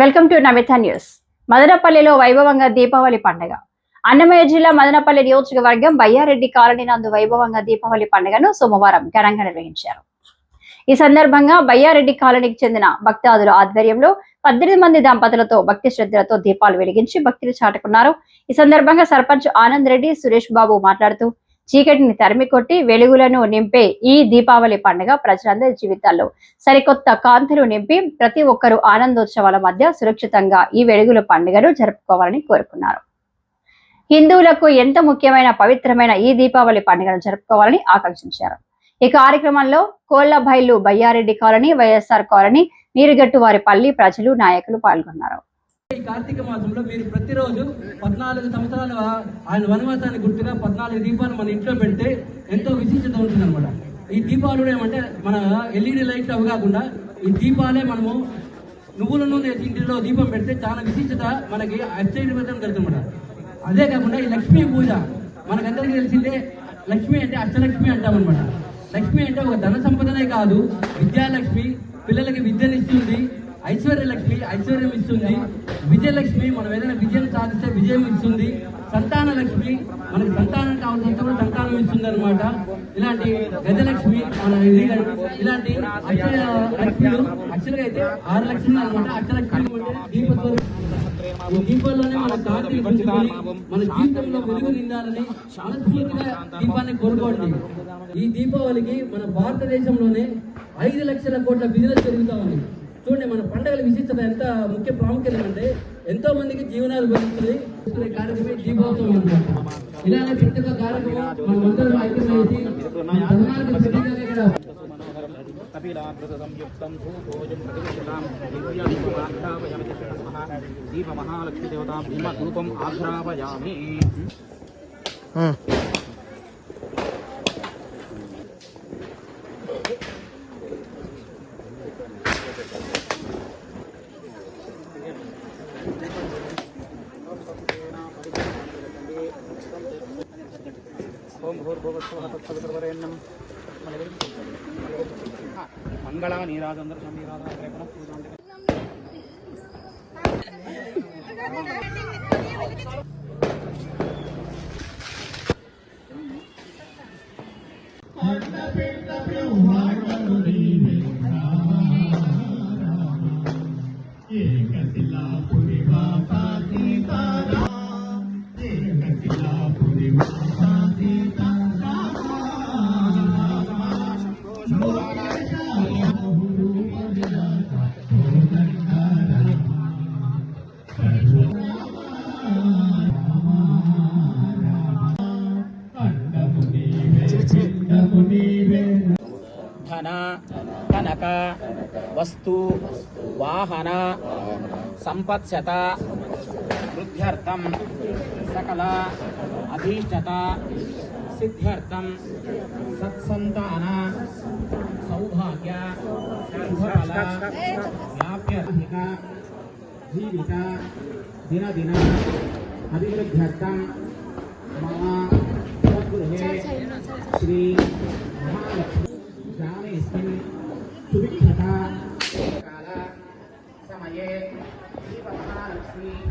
Welcome to Namitha news. మదనపల్లిలో వైభవంగా దీపావళి పండుగ. అన్నమయ్య జిల్లా మదనపల్లి నియోజకవర్గం బయ్యారెడ్డి కాలనీ నందు వైభవంగా దీపావళి పండుగను సోమవారం ఘనంగా నిర్వహించారు. ఈ సందర్భంగా బయ్యారెడ్డి కాలనీకి చెందిన భక్తాదుల ఆధ్వర్యంలో పద్దెనిమిది మంది దంపతులతో భక్తి శ్రద్ధలతో దీపాలు వెలిగించి భక్తిని చాటుకున్నారు. ఈ సందర్భంగా సర్పంచ్ ఆనంద్ రెడ్డి సురేష్ బాబు మాట్లాడుతూ చీకటిని తరిమి కొట్టి వెలుగులను నింపే ఈ దీపావళి పండుగ ప్రజలందరి జీవితాల్లో సరికొత్త కాంతులు నింపి ప్రతి ఒక్కరూ ఆనందోత్సవాల మధ్య సురక్షితంగా ఈ వెలుగుల పండుగను జరుపుకోవాలని కోరుకున్నారు. హిందువులకు ఎంత ముఖ్యమైన పవిత్రమైన ఈ దీపావళి పండుగను జరుపుకోవాలని ఆకాంక్షించారు. ఈ కార్యక్రమంలో Kollabailu Bayyareddy colony YSR colony Neerugattuvaripalli ప్రజలు నాయకులు పాల్గొన్నారు. ఈ కార్తీక మాసంలో మీరు ప్రతిరోజు పద్నాలుగు సంవత్సరాలు ఆయన వనవాసానికి గుర్తుగా పద్నాలుగు దీపాలు మన ఇంట్లో పెడితే ఎంతో విశిష్టత ఉంటుంది అనమాట ఈ దీపాలు ఏమంటే మన ఎల్ఈడి లైట్ అవి కాకుండా ఈ దీపాలే మనము నువ్వుల నూనె ఇంటిలో దీపం పెడితే చాలా విశిష్టత మనకి అత్యధికతం కలుగుతుందన్నమాట అదే కాకుండా ఈ లక్ష్మీ పూజ మనకందరికీ తెలిసిందే లక్ష్మి అంటే అష్టలక్ష్మి అంటామన్నమాట. లక్ష్మి అంటే ఒక ధన సంపదనే కాదు విద్యాలక్ష్మి పిల్లలకి విద్యనిస్తుంది ఐశ్వర్యలక్ష్మి ఐశ్వర్యం ఇస్తుంది విజయలక్ష్మి మనం ఏదైనా విజయం సాధిస్తే విజయం ఇస్తుంది సంతాన లక్ష్మి మనకి సంతానం కావాల్సినంత కూడా సంతానం ఇస్తుంది అనమాట ఇలాంటి గజలక్ష్మి మన ఇలాంటి అక్షర లక్ష్మిలు అక్షరగా అయితే ఆరు లక్ష్మి అనమాట అక్షలక్ష్మి దీపతో ఈ దీపాల్లోనే మన కార్తీక పంచుకొని మన జీవితంలో వెలుగు నిండాలని మనస్ఫూర్తిగా దీపాన్ని కోరుకోండి. ఈ దీపావళికి మన భారతదేశంలోనే ఐదు లక్షల కోట్ల బిజినెస్ జరుగుతా ఉంది. చూడండి మన పండుగల విశిష్టత ఎంత ముఖ్య ప్రాముఖ్యత అంటే ఎంతో మందికి జీవనాలు పెరుగుతుంది కార్యక్రమం దీపోత్సవం ఇలానే ప్రతి ఒక్క కార్యక్రమం మనం అందరం ఐక్యమైంది మన கோபஸ்வரேன்னம் மங்களா நீராஜேந்திர சுவாமி ராதா அன்ன பெண்ண புரிவா பாதி தாரா ధన కనక వస్తు వాహన సంపత్సత వృద్ధ్యర్థం సకల అభీష్టత సిద్ధ్యర్థం సత్సంతాన సౌభాగ్య గర్భఫల వ్యాప్యధిక జీవిత దినదిన అభివృద్ధ్యర్థం మమ స్వగృహే Shri yeah, leave a kind of tree.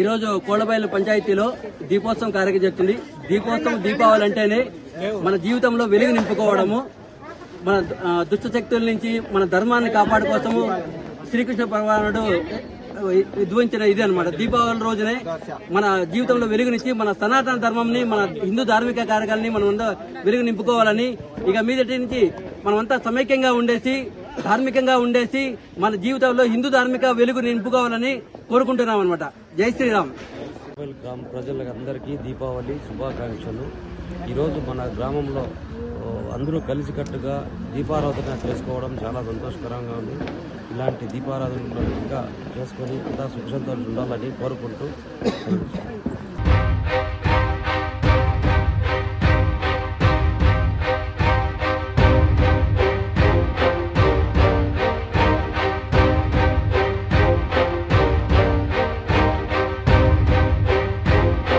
ఈరోజు కోళ్ళబయలు పంచాయతీలో దీపోత్సవం కార్యక్రమం జరుగుతుంది. దీపోత్సవం దీపావళి అంటేనే మన జీవితంలో వెలుగు నింపుకోవడము మన దుష్టశక్తుల దుష్ట శక్తుల నుంచి మన ధర్మాన్ని కాపాడుకోసము శ్రీకృష్ణ భగవానుడు ఉద్భవించిన ఇది అనమాట దీపావళి రోజునే మన జీవితంలో వెలుగునిచ్చి మన సనాతన ధర్మంని మన హిందూ ధార్మిక కార్యక్రమాన్ని మనం వెలుగు నింపుకోవాలని ఇక మీదటి నుంచి మనమంతా సమైక్యంగా ఉండేసి ధార్మికంగా ఉండేసి మన జీవితంలో హిందూ ధార్మిక వెలుగు నింపుకోవాలని కోరుకుంటున్నాం అనమాట జై శ్రీరామ్. మొబైల్ గ్రామ ప్రజలందరికీ దీపావళి శుభాకాంక్షలు. ఈరోజు మన గ్రామంలో అందరూ కలిసికట్టుగా దీపారాధన చేసుకోవడం చాలా సంతోషకరంగా ఉంది. ఇలాంటి దీపారాధన ఇంకా చేసుకొని ఇంకా సుఖ ఉండాలని కోరుకుంటూ